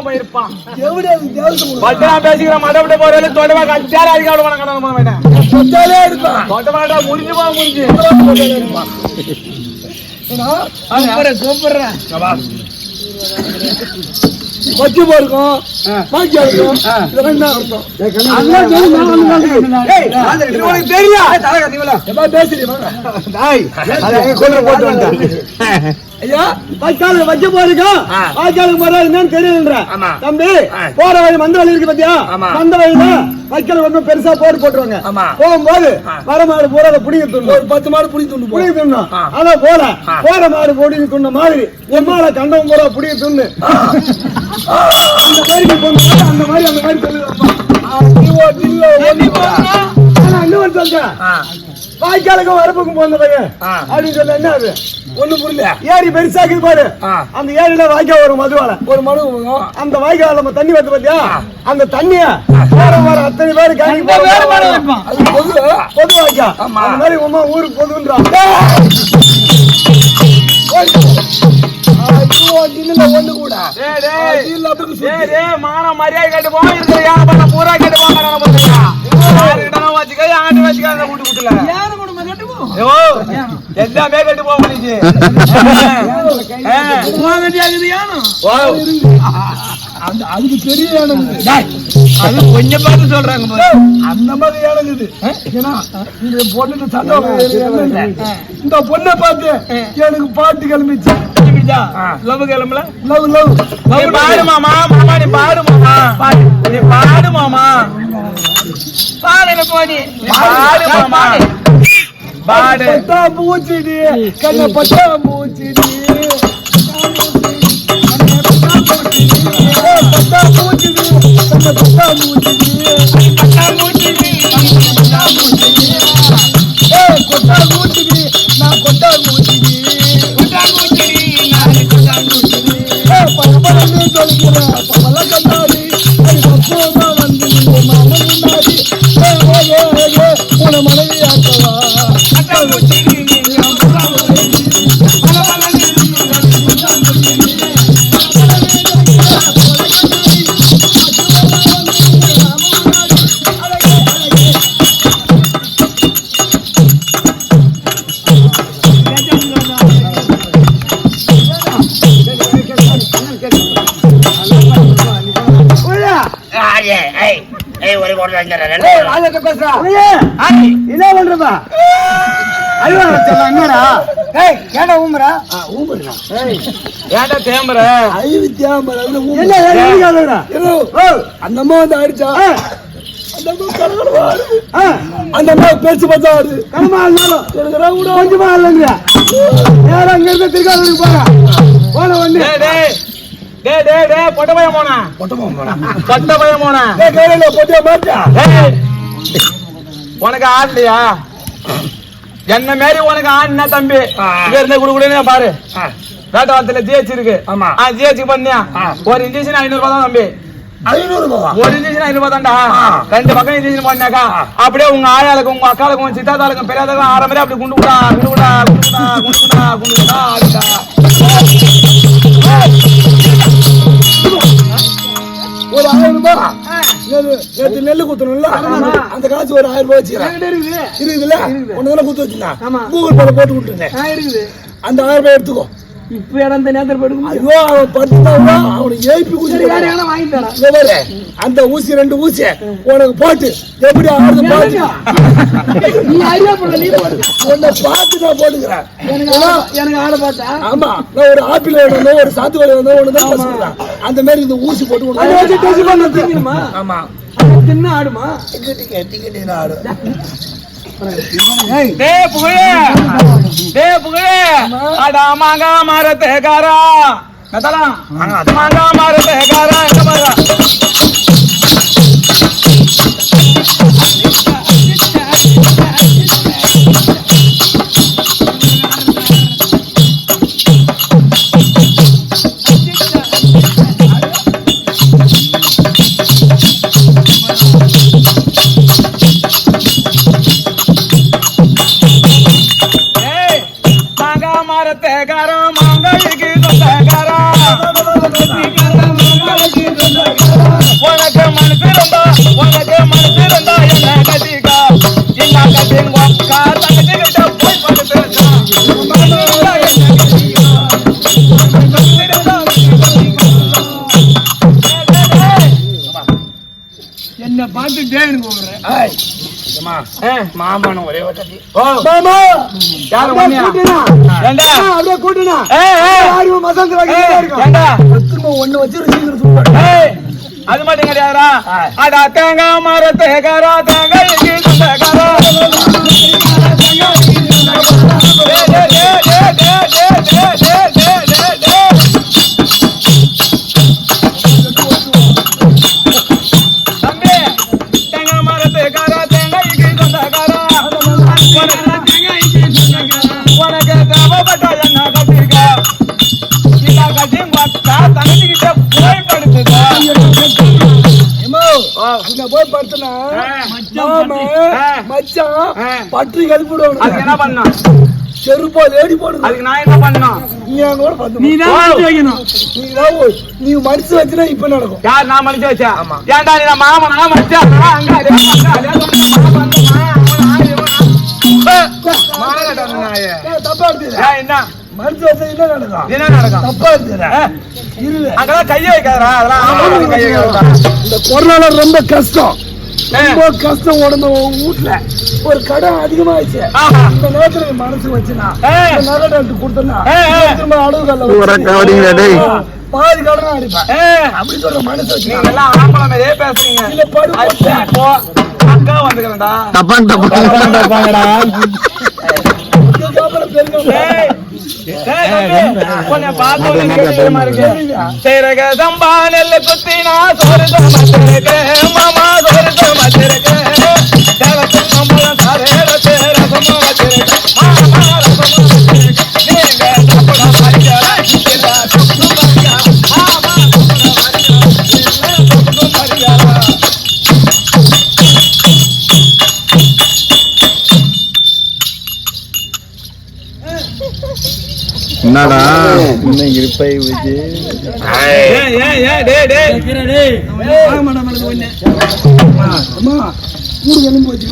தான் போயிருப்பான் எവിടെ அது தேவதை பட்டு நான் பேசிக்கிறேன் மட விட்டு போறது தொடவா மாட்டேன் சொத்தாலே இருப்பான் தொடவாடா முடிஞ்சு போ முடிஞ்சு. கூப்பிடுறேன் வச்சு போயிருக்கோம் பாக்கியா இருக்கும் இதெல்லாம் என்ன அர்த்தம் அதெல்லாம் தெரியும், நான் வந்து நான் ஏய், இது உனக்கு தெரியா? எப்பா பேசுறீங்க போட்டு ஐயா வாய்க்கால வைக்க போறீங்க. வாய்க்காலுக்கு போறது என்னன்னு தெரியலன்ற. தம்பி. போற வழி மந்த வழி இருக்கு பாத்தியா. மந்த வழியில வாய்க்கால வந்து பெருசா போட்டு போட்டுருவாங்க. போகும்போது. வர மாடு பூரா புடிங்க துண்ணு ஒரு பத்து மாடு புடிங்க துண்ணு புடிங்க துண்ணும். ஆனா போல. போற மாடு புடிங்க துண்ண மாதிரி எம்மால கண்டவன் பூரா புடிங்க துண்ணு அந்த மாதிரி அந்த மாதிரி அந்த மாதிரி சொல்லுவாங்க இன்னும் சொல்றேன். வாய்க்காலுக்கும் வரப்புக்கும் போன பையன். அப்படின்னு சொன்ன என்ன அது? ஒண்ணு புரியல. ஏரி பெருசாக்குது பாரு. அந்த ஏரியில வாய்க்கால் வரும் மதுவால. ஒரு மனு அந்த வாய்க்கால் நம்ம தண்ணி வந்து பாத்தியா? அந்த தண்ணிய வேற வேற அத்தனை பேரு காணி வைப்பான். அது பொது. பொது வாய்க்கால். அந்த மாதிரி உமா ஊருக்கு பொதுன்றான் சுத்தி. டேய், டேய், மான மரியாதை கேட்டு போங்க இருக்கிற யானை பண்ண பூரா கேட்டு போங்க நான் பண்ணுறேன் வச்சுக்க வச்சுக்க அந்த வீட்டு குட்டுல. ஐயோ, எல்லாமே கட்டு போக முடிஞ்சு அந்த அதுக்கு பெரிய இது. அது கொஞ்சம் பார்த்து சொல்றாங்க அந்த மாதிரி இடம் இது. ஏன்னா இந்த பொண்ணுக்கு சண்டை. இந்த பொண்ணை பார்த்து எனக்கு பாட்டு கிளம்பிச்சு. லவ் கிளம்பல லவ் லவ். நீ பாடு மாமா மாமா நீ பாடு மாமா நீ பாடு மாமா பாடு எனக்கு நீ பாடு மாமா பாடு பட்டா பூச்சிடி கண்ண பட்டா பூச்சிடி பட்டா பூச்சிடி கண்ண பட்டா பூச்சிடி மனைவி ஆக்கவா? ஏய் ராஜாட்ட பேசுறா என்ன ஐயோ சொல்லலாம் என்னடா? ஏய் ஏடா ஊம்புறா? ஊம்புறா ஏன்டா தேம்புற? ஐவி தியாம்பரா என்ன ஓ அந்த அம்மா வந்து அடிச்சா அந்த அம்மா பேச்சு பார்த்தா கனமா இருந்தாலும் கொஞ்சமா இல்லைங்க நேரம் அங்க இருந்து திருக்காரூருக்கு போறா. போன டேய் டேய் டேய் பொட்ட பையன் போனா. பொட்ட பையன் போனா. மாட்டா டேய் உனக்கு ஆடலையா என்ன மாரி உனக்கு ஆடினா தம்பி இங்க இருந்த குடு குடுன்னு பாரு. வேட்டவாளத்துல ஜிஹெச் இருக்கு. ஆமா. ஜிஹெச் பண்ணியா ஒரு இன்ஜெக்ஷன் ஐநூறு ரூபாய் தான் தம்பி. ஐநூறு ஒரு இன்ஜெக்ஷன் ஐநூறு ரூபாய் தான்டா ரெண்டு பக்கம் இன்ஜெக்ஷன் பண்ணாக்கா அப்படியே உங்க ஆயாளுக்கும் உங்க அக்காளுக்கும் உங்க சித்தாத்தாளுக்கும் பெரியாதாளுக்கும் ஆற மாதிரி அப்படி குண்டு குடா குண்டு குடா குண்டு குடா குண்டு குடா குண்டு குடா ஆடுடா. ஒரு ஆயிரம் நேத்து நேத்து நெல்லு குத்தணும்ல? அந்த காசு ஒரு ஆயிரம் ரூபாய் வச்சுக்கிறேன். இருக்குதுல்ல? தானே குத்து வச்சுருந்தேன். கூகுள் பேல போட்டு விட்டுருந்தேன் அந்த ஆயிரம் ரூபாய் எடுத்துக்கோ. இப்ப இடம் இந்த நேரத்தில் ஐயோ அவன் படுத்துட்டாங்க அவனை ஏப்பி குசி வாங்கி தரேன் இங்க பாரு, அந்த ஊசி ரெண்டு ஊசி உனக்கு போட்டு எப்படி ஆடுது பாத்து. நீ ஐடியா போட நீ போடு. உன்னை பார்த்து நான் போட்டுக்கிறேன். எனக்கு ஆட- பார்த்தா? ஆமா நான் ஒரு ஆப்பிள் வேணும் ஒரு சாத்துக்குடி வேணும் ஒன்று தான் பேசுறேன் அந்த மாதிரி இந்த ஊசி போட்டு ஆமா. தின்னு ஆடுமா? ஆடு. दे पुगळे दे पुगळे आडा मागा मारत है गारा मागा मारत हे गारा மாங்கா மரத்தேகாரா மாங்காய்க்கு சொந்தக்காரா மனசு இருந்தா உனக்கு மனசு இருந்தா என்ன கட்டிக்கா என்ன கட்டிங்கோ தங்கச்சிக்கிட்ட போய் பார்த்து டேன்னு கூப்பிடுறேன் மாமன் ஒரே ஓ. மாமா யாரு அப்படியே ஒண்ணியா? கூட்டுனா. ஏண்டா? அப்படியே கூட்டுனா. ஏய், ஏய். ஆறு மசாலா வாங்கி ஏய், இருக்கும். ஏண்டா? திரும்ப ஒண்ணு வச்சு சீக்கிரம் அது அடா தேங்காய் தேங்காய். அங்க போய் படுத்தனா. மச்சான். பற்றி கழுப்பிட அதுக்கு என்ன பண்ணணும் செருப்பா லேடி போடுது அதுக்கு நான் என்ன பண்ணணும் நீ கூட பத்து நீ தான் வைக்கணும் நீ தான் நீ மனசு வச்சுனா இப்ப நடக்கும் யார் நான் மனுச்சு வச்சா ஏன்டா நீ நான் மாமன் நான் நான் அங்க அதே மாமன் தப்பா எடுத்துற ஏய், என்ன வச்சா என்ன நடக்கும். என்ன நடக்கும்? தப்பா ஏய், இருல அங்கெல்லாம் கையை வைக்காதடா அதெல்லாம் இந்த கொரோனால ரொம்ப கஷ்டம். ரொம்ப கஷ்டம் உடம்பு வீட்டுல. ஒரு கடன் அதிகமாயிடுச்சு. ஆஹா. இந்த நேரத்துல மனசு வச்சுனா நகை எடுத்து கொடுத்தனா. திரும்ப டேய். பாதி கடன் அடிப்பேன். ஏய், அப்படி சொல்ற மனசு வச்சு எல்லாம் ஆம்பளை மாதிரியே பேசுறீங்க. இல்ல அக்கா வந்துக்கிறேன்டா. தப்பாங்க தப்பாங்கடா. சீரக சம்பா நெல்லு குத்தினா சோறு சமைச்சிருக்கு. மாமா சோறு சமைச்சிருக்கு. என்னடா இன்னும் இருப்பை வச்சு அம்மா எலும்பு வச்சு